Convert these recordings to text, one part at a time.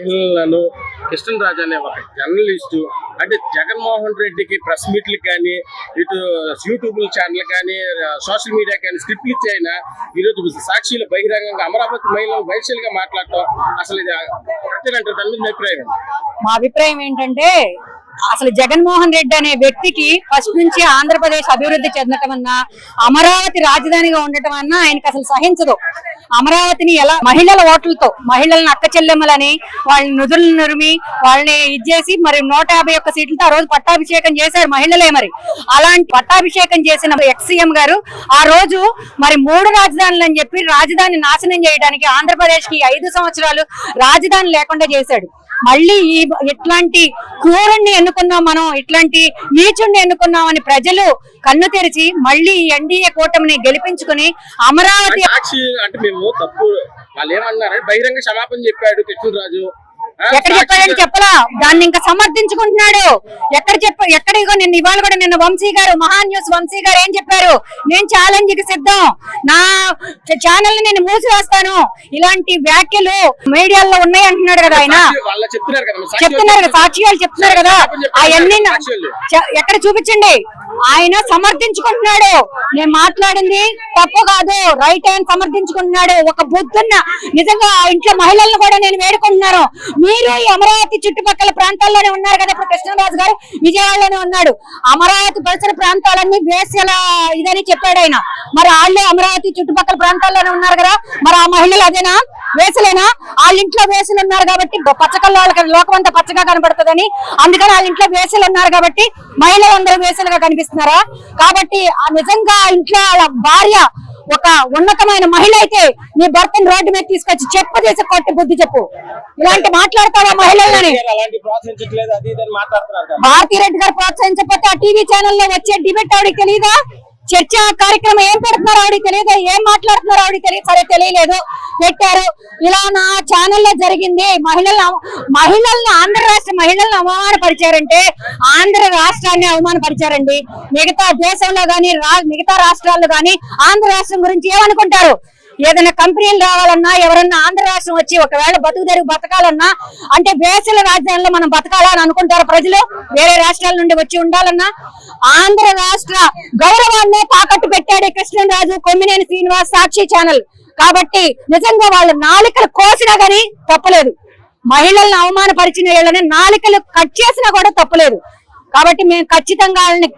మహిళలను కృష్ణరాజు అనే ఒక జర్నలిస్టు అంటే జగన్మోహన్ రెడ్డికి ప్రెస్ మీట్లకు కానీ ఇటు యూట్యూబ్ ఛానల్ కానీ సోషల్ మీడియా కానీ స్క్రిప్ట్లు ఇచ్చి అయినా ఈరోజు సాక్షిలో బహిరంగంగా అమరావతి మహిళలు వైశ్యులుగా మాట్లాడటం అసలు ఇది కరెక్ట్ అంటే దాని మీద అభిప్రాయం మా అభిప్రాయం ఏంటంటే అసలు జగన్మోహన్ రెడ్డి అనే వ్యక్తికి ఫస్ట్ నుంచి ఆంధ్రప్రదేశ్ అభివృద్ధి చెందటం అన్నా అమరావతి రాజధానిగా ఉండటం అన్నా ఆయనకు అసలు సహించదు. అమరావతిని ఎలా మహిళల ఓట్లతో మహిళలను అక్క చెల్లెమ్మలని వాళ్ళని నుదులను నురిమి వాళ్ళని ఇచ్చేసి మరి నూట యాభై ఒక్క సీట్లతో ఆ రోజు పట్టాభిషేకం చేశారు మహిళలే మరి. అలాంటి పట్టాభిషేకం చేసిన ఎక్స్ గారు ఆ రోజు మరి మూడు రాజధానులు అని చెప్పి రాజధాని నాశనం చేయడానికి ఆంధ్రప్రదేశ్కి ఐదు సంవత్సరాలు రాజధాని లేకుండా చేశాడు. మళ్ళీ ఈ ఇట్లాంటి క్రూరుణ్ణి ఎన్నుకున్నాం మనం ఇట్లాంటి నీచుణ్ణి ఎన్నుకున్నామని ప్రజలు కన్ను తెరిచి మళ్ళీ ఈ ఎన్డీఏ కూటమిని గెలిపించుకుని అమరావతి అంటే మేము తప్పు వాళ్ళు బహిరంగ క్షమాపణ చెప్పాడు కృష్ణరాజు. ఎక్కడ చెప్పాడని చెప్పలా? దాన్ని ఇంకా సమర్థించుకుంటున్నాడు. ఎక్కడ చెప్ప ఎక్కడ ఇగో నిన్న ఇవాళ కూడా నిన్న వంశీ గారు మహా న్యూస్ వంశీ గారు ఏం చెప్పారు? నేను ఛాలెంజ్కి సిద్ధం. నా ఛానల్ నేను మూసివేస్తాను. ఇలాంటి వ్యాఖ్యలు మీడియాలో ఉన్నాయి అంటున్నాడు కదా ఆయన. చెప్తున్నారు కదా మరి సాక్షి చెప్తున్నారు కదా సాక్షిగాలు చెప్తున్నారు కదా. అవన్నీ ఎక్కడ చూపించండి? ఆయన సమర్థించుకుంటున్నాడు. నేను మాట్లాడింది తప్పు కాదు. రైట్ హ్యాండ్ సమర్థించుకుంటున్నాడు. ఒక బుద్ధున్న నిజంగా ఆ ఇంట్లో మహిళలను కూడా నేను వేడుకుంటున్నాను. మీరు ఈ అమరావతి చుట్టుపక్కల ప్రాంతాల్లోనే ఉన్నారు కదా ఇప్పుడు కృష్ణరాజు గారు విజయవాడలోనే ఉన్నాడు. అమరావతి పరిసర ప్రాంతాలన్నీ వేసల ఇదని చెప్పాడు ఆయన. మరి వాళ్ళు అమరావతి చుట్టుపక్కల ప్రాంతాల్లోనే ఉన్నారు కదా మరి ఆ మహిళలు అదేనా? వేసలేనా? వాళ్ళ ఇంట్లో వేసులు ఉన్నారు కాబట్టి పచ్చకల్ల వాళ్ళకి లోకం అంతా పచ్చగా కనబడుతుందని. అందుకని వాళ్ళ ఇంట్లో వేసులు ఉన్నారు కాబట్టి మహిళలందరూ వేసులుగా కనిపిస్తున్నారా? కాబట్టి ఆ నిజంగా ఆ ఇంట్లో వాళ్ళ భార్య ఒక ఉన్నతమైన మహిళ అయితే నీ భర్తను రోడ్డు మీద తీసుకొచ్చి చెప్పు తీసి కొట్టి బుద్ధి చెప్పు. ఇలాంటి మాట్లాడతావా మహిళలని? భారతీ రెడ్డి గారు ప్రోత్సహించకపోతే ఆ టీవీ ఛానల్లో వచ్చే డిబేట్ ఆవిడకి తెలియదా చర్చ కార్యక్రమం ఏం పెడుతున్నారో ఆవిడ? తెలియదు ఏం మాట్లాడుతున్నారో ఆవిడ? తెలియదు సరే తెలియలేదు. పెట్టారు. ఇలా నా ఛానల్లో జరిగింది. మహిళలను మహిళల్ని మహిళలను ఆంధ్ర రాష్ట్ర మహిళలను అవమానపరిచారంటే ఆంధ్ర రాష్ట్రాన్ని అవమానపరిచారండి. మిగతా దేశంలో కానీ మిగతా రాష్ట్రాల్లో కానీ ఆంధ్ర రాష్ట్రం గురించి ఏమనుకుంటారు? ఏదైనా కంపెనీలు రావాలన్నా ఎవరన్నా ఆంధ్ర రాష్ట్రం వచ్చి ఒకవేళ బతుకు తెరుగు బతకాలన్నా అంటే వేసల రాజధానిలో మనం బతకాలా అని అనుకుంటారు ప్రజలు? వేరే రాష్ట్రాల నుండి వచ్చి ఉండాలన్నా? ఆంధ్ర రాష్ట్ర గౌరవాన్ని తాకట్టు పెట్టాడు కృష్ణరాజు కొమ్మినేని శ్రీనివాస్ సాక్షి ఛానల్ కాబట్టి నిజంగా వాళ్ళ నాలుకలు కోసినా గానీ తప్పలేదు. మహిళలను అవమానపరిచిన వీళ్ళని నాలుకలు కట్ చేసినా కూడా తప్పలేదు. కాబట్టి మేము ఖచ్చితంగా వాళ్ళని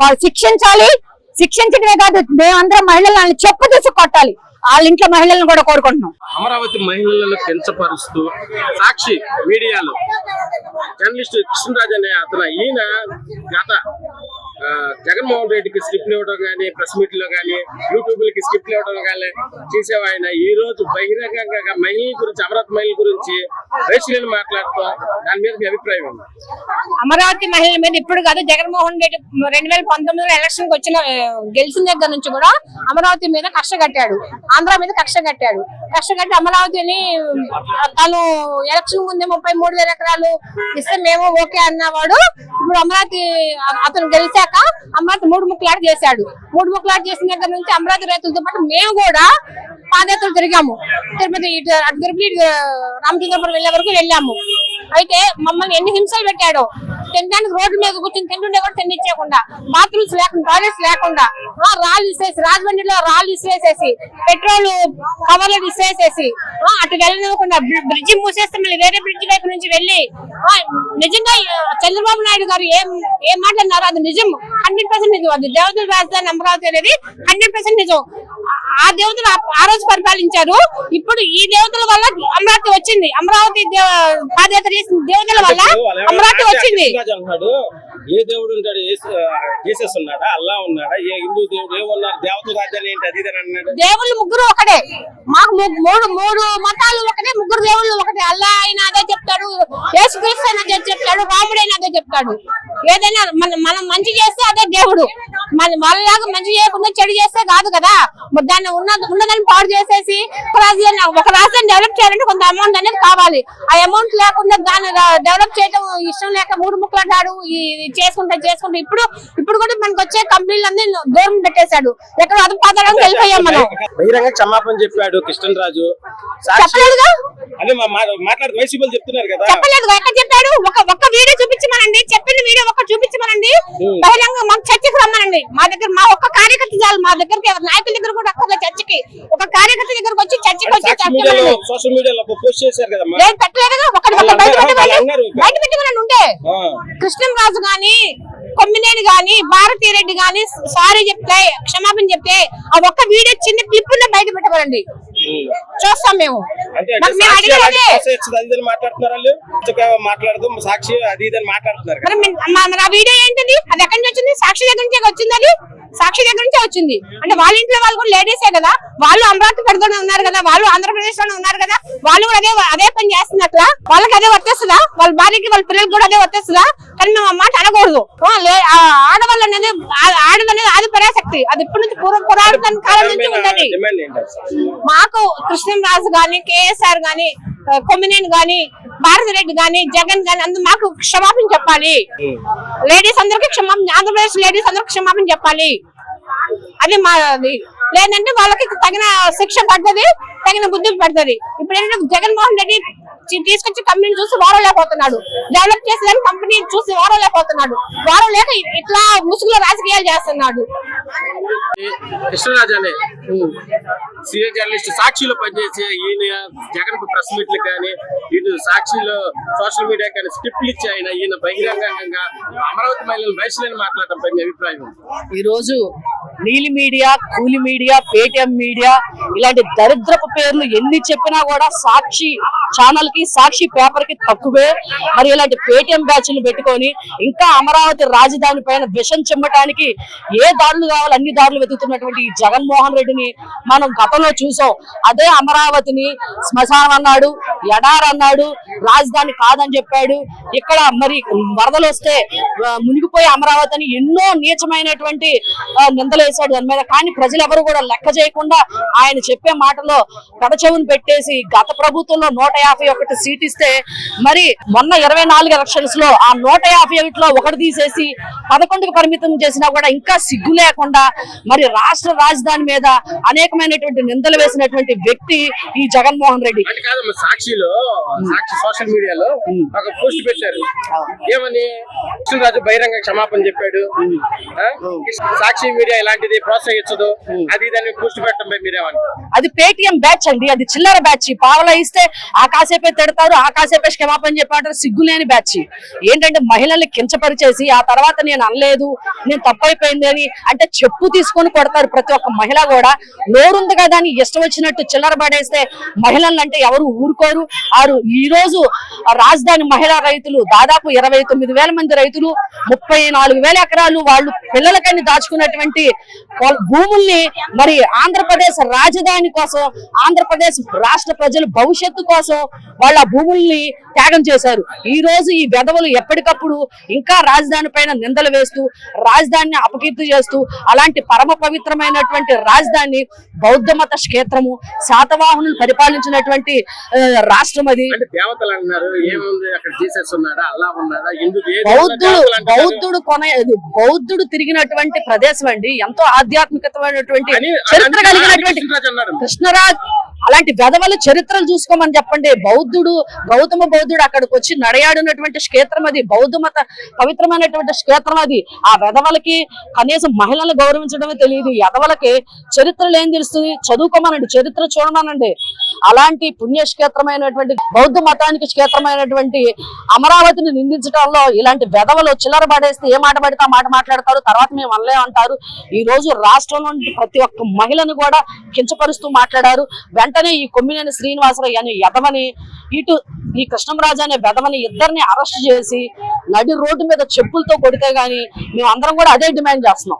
వాళ్ళు శిక్షించాలి. శిక్షించడమే కాదు మేమందరం మహిళలు వాళ్ళని చెప్పు తీసి కొట్టాలి. వాళ్ళ ఇంట్లో మహిళలను కూడా కోరుకుంటున్నాం. అమరావతి మహిళలను కించపరుస్తూ సాక్షి మీడియాలో జర్నలిస్ట్ కృష్ణరాజ్ అనే అతను ఈయన గత జగన్మోహన్ రెడ్డికి స్క్రిప్ట్లు ఇవ్వడం కానీ ప్రెస్ మీట్లో కానీ యూట్యూబ్ లకి స్క్రిప్ట్లు ఇవ్వడం కానీ చేసేవాయన. ఈ రోజు బహిరంగంగా మహిళల గురించి అమరావతి మహిళల గురించి రేషియల్ మాట్లాడతాం దాని మీద మీ అభిప్రాయం ఉంది అమరావతి మహిళల మీద ఇప్పుడు కాదు జగన్మోహన్ రెడ్డి రెండు వేల పంతొమ్మిదిలో ఎలక్షన్కి వచ్చిన గెలిచిన దగ్గర నుంచి కూడా అమరావతి మీద కక్ష కట్టాడు. ఆంధ్ర మీద కక్ష కట్టాడు. కక్ష కట్టి అమరావతిని తను ఎలక్షన్ ముందే ముప్పై మూడు వేల ఎకరాలు ఇస్తే మేము ఓకే అన్నవాడు. ఇప్పుడు అమరావతి అతను గెలిచాక అమరావతి మూడు ముక్కలాట చేశాడు. మూడు ముక్కలాట చేసిన దగ్గర నుంచి అమరావతి రైతులతో పాటు మేము కూడా పాదయాత్ర తిరిగాము తిరుపతి ఇటు అటు తిరుపతి ఇటు రామచంద్రపురం వెళ్ళే వరకు వెళ్ళాము. అయితే మమ్మల్ని ఎన్ని హింసలు పెట్టాడో తినడానికి రోడ్ల మీద కూర్చొని తింటుండే కూడా తినిచ్చేయకుండా బాత్రూమ్స్ లేకుండా టాయిలెట్స్ లేకుండా ఆ, రాళ్ళు ఇసేసి రాజమండ్రిలో రాళ్ళు ఇసిరేసేసి పెట్రోల్ కవర్లు ఇసిరేసేసి ఆ, అటు వెళ్ళనివ్వకుండా బ్రిడ్జి మూసేస్తే మళ్ళీ వేరే బ్రిడ్జి వైపు నుంచి వెళ్ళి ఆ, నిజంగా చంద్రబాబు నాయుడు గారు ఏం ఏం మాట్లాడినారు అది నిజం. హండ్రెడ్ పర్సెంట్ నిజం. అది దేవతల రాజధాని అమరావతి అనేది హండ్రెడ్ పర్సెంట్ నిజం. ఆ- దేవతలు ఆ- రోజు పరిపాలించారు. ఇప్పుడు ఈ దేవతల వల్ల అమరావతి వచ్చింది. అమరావతి పాదయాత్ర చేసిన దేవతల వల్ల అమరావతి వచ్చింది. ఏ దేవుడు ఉంటాడు? జీసస్ ఉన్నాడా? అల్లా ఉన్నాడా? ఏ హిందూ దేవుడు? ఏమన్నారు దేవత రాజ్యాన్ని ఏంటి? అది అన్నాడు. దేవుళ్ళు ముగ్గురు ఒకటే. మాకు మూడు మూడు మతాలు ఒకటే ముగ్గురు దేవుళ్ళు ఒకటే. అల్లా అయినా అదే చెప్తాడు యేసుక్రీస్తు అయినా అదే చెప్తాడు రాముడైనా అదే చెప్తాడు. ఏదైనా మనం మనం మంచి చేస్తే అదే దేవుడు. మన వాళ్ళలాగా మంచి చేయకుండా చెడు చేస్తే కాదు కదా. దాన్ని ఉన్న ఉన్నదాన్ని పాడు చేసేసి ఒక రాజ్యాన్ని ఒక రాష్ట్రాన్ని డెవలప్ చేయాలంటే కొంత అమౌంట్ అనేది కావాలి. ఆ అమౌంట్ లేకుండా దాన్ని డెవలప్ చేయడం ఇష్టం లేక మూడు ముక్కలు అంటాడు ఇది చేసుకుంటే చేసుకుంటే. ఇప్పుడు ఇప్పుడు కూడా మనకు వచ్చే కంపెనీలు అన్ని దూరం పెట్టేశాడు. ఎక్కడ అదుపు పాతాడానికి వెళ్ళిపోయాం మనం. బహిరంగ క్షమాపణ చెప్పాడు కృష్ణ రాజు. చెప్పలేదుగా? అదే వైసీపీ చెప్తున్నారు కదా. చెప్పలేదు ఎక్కడ చెప్పాడు? ఒక ఒక్క వీడియో చూపించమనండి. చెప్పిన వీడియో ఒక్క చూపించమనండి. బహిరంగ మాకు చర్చకి రమ్మనండి. మా దగ్గర మా ఒక్క కార్యకర్త చాలు. మా దగ్గరికి ఎవరు నాయకుల దగ్గర కూడా అక్కడ చర్చకి. ఒక కార్యకర్త దగ్గరకు వచ్చి చర్చకి వచ్చి సోషల్ మీడియాలో పోస్ట్ చేశారు కదమ్మా? లేదు పెట్టలేదుగా ఒకటి బయట పెట్టమనండి ఉండే ఆ. కృష్ణంరాజు గాని కొమ్మినేని గాని భారతీరెడ్డి గాని సారీ చెప్తే క్షమాపణ చెప్తే ఆ ఒక్క వీడియో చిన్న క్లిప్ బయట పెట్టమనండి ఉమ్. చూస్తాం మేము. మేము సాక్షి అది. ఇది మాట్లాడుతున్నారు ఆ వీడియో ఏంటిది? అది ఎక్కడి నుంచి వచ్చింది? సాక్షి దగ్గర నుంచే వచ్చింది అది? సాక్షి దగ్గర నుంచే వచ్చింది. అంటే వాళ్ళ ఇంట్లో వాళ్ళు కూడా లేడీసే కదా. వాళ్ళు అమరావతి పెడుతూనే ఉన్నారు కదా. వాళ్ళు ఆంధ్రప్రదేశ్లోనే ఉన్నారు కదా. వాళ్ళు కూడా అదే అదే పని చేస్తున్నట్లా వాళ్ళకి అదే వర్తిస్తుందా వాళ్ళ భార్యకి వాళ్ళ పిల్లలకి కూడా అదే వర్తిస్తుందా కానీ మేము ఆ మాట అనకూడదు. ఆడవాళ్ళు అనేది ఆ- ఆడది అనేది ఆది పరాశక్తి. అది ఇప్పటి నుంచి పూర్వ పురాతన కాలం నుంచి ఉందని అసలు? మాకు కృష్ణంరాజు గాని కేఎస్ఆర్ గాని కొమ్మినేని గాని భారతిరెడ్డి గాని జగన్ గాని అందరూ మాకు క్షమాపణ చెప్పాలి. లేడీస్ అందరికి క్షమాపణ ఆంధ్రప్రదేశ్ లేడీస్ అందరికి క్షమాపణ చెప్పాలి. అది మా అది లేదంటే వాళ్ళకి తగిన శిక్ష పడుతుంది తగిన బుద్ధి పడుతుంది. ఇప్పుడు ఏంటంటే జగన్మోహన్ రెడ్డి తీసుకొచ్చి కంపెనీ చూసి వారలేకపోతున్నాడు డెవలప్ చేసేదాన్ని కంపెనీ చూసి వారలేకపోతున్నాడు వారం లేక ఇట్లా ముసుగులో రాజకీయాలు చేస్తున్నాడు. సీనియర్ జర్నలిస్ట్ సాక్షిలో పనిచేసే ఈయన జగన్ ప్రెస్ మీట్లు కానీ ఇటు సాక్షిలో సోషల్ మీడియా కానీ స్క్రిప్ట్లు ఇచ్చి ఆయన ఈయన బహిరంగంగా అమరావతి మహిళలు వయసులేని మాట్లాడటంపై మీ అభిప్రాయం ఈ రోజు నీలి మీడియా కూలి మీడియా పేటిఎం మీడియా ఇలాంటి దరిద్రపు పేర్లు ఎన్ని చెప్పినా కూడా సాక్షి ఛానల్కి సాక్షి పేపర్కి తక్కువే. మరి ఇలాంటి పేటిఎం బ్యాచ్లు పెట్టుకొని ఇంకా అమరావతి రాజధాని పైన విషం చెమ్మటానికి ఏ దారులు కావాలి అన్ని దారులు వెతుకుతున్నటువంటి ఈ జగన్మోహన్ రెడ్డిని మనం గతంలో చూసాం. అదే అమరావతిని శ్మశానం అన్నాడు ఎడార్ అన్నాడు రాజధాని కాదని చెప్పాడు. ఇక్కడ మరి వరదలు వస్తే మునిగిపోయే అమరావతి అని ఎన్నో నీచమైనటువంటి నిందలు వేశాడు దాని మీద. కానీ ప్రజలు ఎవరు కూడా లెక్క చేయకుండా ఆయన చెప్పే మాటలో పెడచెవును పెట్టేసి గత ప్రభుత్వంలో నూట యాభై ఒకటి సీట్ ఇస్తే మరి మొన్న ఇరవై నాలుగు ఎలక్షన్స్లో ఆ నూట యాభై ఒకటిలో ఒకటి తీసేసి పదకొండుకు పరిమితం చేసినా కూడా ఇంకా సిగ్గు లేకుండా మరి రాష్ట్ర రాజధాని మీద అనేకమైనటువంటి నిందలు వేసినటువంటి వ్యక్తి ఈ జగన్మోహన్ రెడ్డి. సాక్షిలో సాక్షి సోషల్ మీడియాలో ఒక పోస్ట్ పెట్టారు. ఏమని? కృష్ణరాజు బహిరంగ క్షమాపణ చెప్పాడు? సాక్షి మీడియా ఇలాంటిది ప్రోత్సహించదు. అది దాన్ని పోస్ట్ పెట్టడంపై మీరేమంటారు? అది పేటిఎం బ్యాచ్ అండి. అది చిల్లర బ్యాచ్ పావలా ఇస్తే ఆ కాసేపే తిడతారు ఆ కాసేపే క్షమాపణ చెప్పారు సిగ్గులేని బ్యాచ్ ఏంటంటే మహిళల్ని కించపరిచేసి ఆ తర్వాత నేను అనలేదు నేను తప్పైపోయింది అని అంటే చెప్పు తీసుకొని కొడతారు ప్రతి ఒక్క మహిళ కూడా. నోరుంది కదా అని ఇష్టం వచ్చినట్టు చిల్లర పడేస్తే మహిళలు అంటే ఎవరు ఊరుకోరు. ఆరు ఈ రోజు రాజధాని మహిళా రైతులు దాదాపు ఇరవై తొమ్మిది వేల మంది రైతులు ముప్పై నాలుగు వేల ఎకరాలు వాళ్ళు పిల్లలకని దాచుకున్నటువంటి వాళ్ళ భూముల్ని మరి ఆంధ్రప్రదేశ్ రాజధాని కోసం ఆంధ్రప్రదేశ్ రాష్ట్ర ప్రజల భవిష్యత్తు కోసం వాళ్ళ భూముల్ని త్యాగం చేశారు. ఈ రోజు ఈ వెధవలు ఎప్పటికప్పుడు ఇంకా రాజధాని పైన నిందలు వేస్తూ రాజధానిని అపకీర్తి చేస్తూ అలాంటి పరమ పవిత్రమైనటువంటి రాజధాని బౌద్ధ మత క్షేత్రము శాతవాహనులు పరిపాలించినటువంటి రాష్ట్రం అది. బౌద్ధుడు? బౌద్ధుడు కొన బౌద్ధుడు తిరిగినటువంటి ప్రదేశం అండి. ఎంతో ఆధ్యాత్మికతమైనటువంటి అని చరిత్ర కలిగినటువంటి కృష్ణరాజు అలాంటి వెధవల చరిత్రలు చూసుకోమని చెప్పండి. బౌద్ధుడు గౌతమ బౌద్ధుడు అక్కడికి వచ్చి నడయాడినటువంటి క్షేత్రం అది బౌద్ధ మత పవిత్రమైనటువంటి క్షేత్రం అది. ఆ వెధవలకి కనీసం మహిళలను గౌరవించడమే తెలియదు. ఎదవలకి చరిత్రలు ఏం తెలుస్తుంది. చదువుకోమనండి. చరిత్ర చూడమనండి. అలాంటి పుణ్యక్షేత్రమైనటువంటి బౌద్ధ మతానికి క్షేత్రమైనటువంటి అమరావతిని నిందించడంలో ఇలాంటి వెధవలు చిల్లర పడేస్తే ఏ మాట పడితే ఆ మాట మాట్లాడతారు తర్వాత మేము అనలే అంటారు. ఈ రోజు రాష్ట్రంలో ప్రతి ఒక్క మహిళను కూడా కించపరుస్తూ మాట్లాడారు. వెంటనే ఈ కొమ్మినేని శ్రీనివాసరావు అనే యదవని ఇటు ఈ కృష్ణంరాజు అనే వెధవని ఇద్దరిని అరెస్ట్ చేసి నడి రోడ్డు మీద చెప్పులతో కొడితే గాని మేము అందరం కూడా అదే డిమాండ్ చేస్తున్నాం.